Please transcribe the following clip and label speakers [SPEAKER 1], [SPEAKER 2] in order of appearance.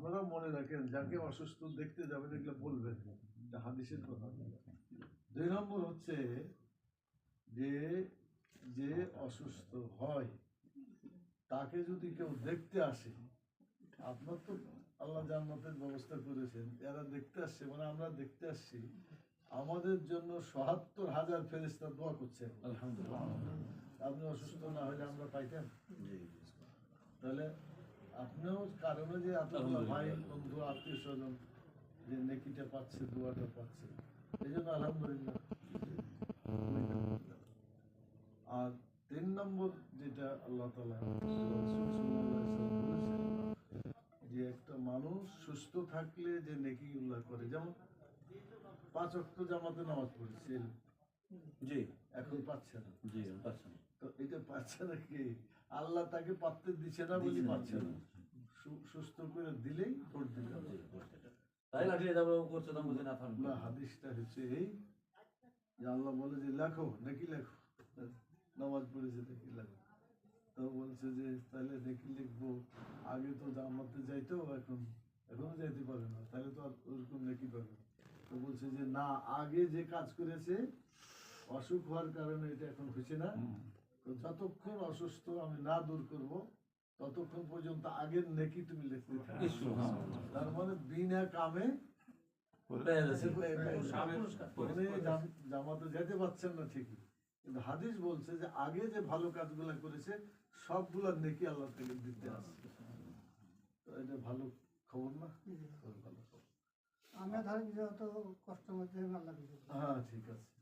[SPEAKER 1] আপনারা মনে রাখেন যাকে অসুস্থ দেখতে যাবেন এগুলো বলবেন এটা হাদিসের কথা। দুই নম্বর হচ্ছে যে যে অসুস্থ হয় তাকে যদি কেউ দেখতে আসে আপনার তো আল্লাহ জান্নাতের ব্যবস্থা করেছেন এরা দেখতে আসছে মানে আমরা দেখতে আসছি আমাদের জন্য সহাত্তর হাজার ফেরিস্তা দোয়া করছে।
[SPEAKER 2] আলহামদুলিল্লাহ।
[SPEAKER 1] আপনি অসুস্থ না হলে আমরা পাইতাম
[SPEAKER 2] জি
[SPEAKER 1] তাহলে আপনিও কারণে যে এতগুলো ভাই বন্ধু আত্মীয় স্বজন যে নেকিটা পাচ্ছে দোয়াটা পাচ্ছে এই জন্য আলহামদুলিল্লাহ। আর তিন নম্বর যেটা আল্লাহ তালা যে একটা মানুষ সুস্থ থাকলে যে নেকি উল্লাহ করে যেমন পাঁচ অক্ট জামাতে নামাজ পড়েছে
[SPEAKER 2] জি।
[SPEAKER 1] এখন পাচ্ছে না।
[SPEAKER 2] জি পাচ্ছেন
[SPEAKER 1] তো এটা পাচ্ছে না কি? আল্লাহ তাকে পাততে দিচ্ছে না বলে পাচ্ছে না। সুস্থ করে দিলেই হবে।
[SPEAKER 2] তাই লাগলে যাব করছে তো বুঝে না
[SPEAKER 1] না হাদিসটা হচ্ছে এই যে আল্লাহ বলে যে লেখো নাকি লেখো। নামাজ পড়েছে নাকি লেখো। তো বলছে যে তাহলে নাকি লিখব। আগে তো জামাতে যাইতো এখন এখনও যাইতে পারে না। তাহলে তো আর ওরকম নাকি পাবে না। তো বলছে যে না আগে যে কাজ করেছে অসুখ হওয়ার কারণে এটা এখন হয়েছে না। তো যতক্ষণ অসুস্থ আমি না দূর করব ততক্ষণ পর্যন্ত আগের নেকি তুমি লিখতে তার মানে বিনা কামে জামাতে যেতে পারছেন না ঠিকই। কিন্তু হাদিস বলছে যে আগে যে ভালো কাজগুলো করেছে সবগুলা নেকি আল্লাহ থেকে দিতে আসছে তো এটা ভালো খবর না? ভালো খবর।
[SPEAKER 3] আমরা ধরেন যত কষ্ট মধ্যে আল্লাহ
[SPEAKER 1] হ্যাঁ ঠিক আছে।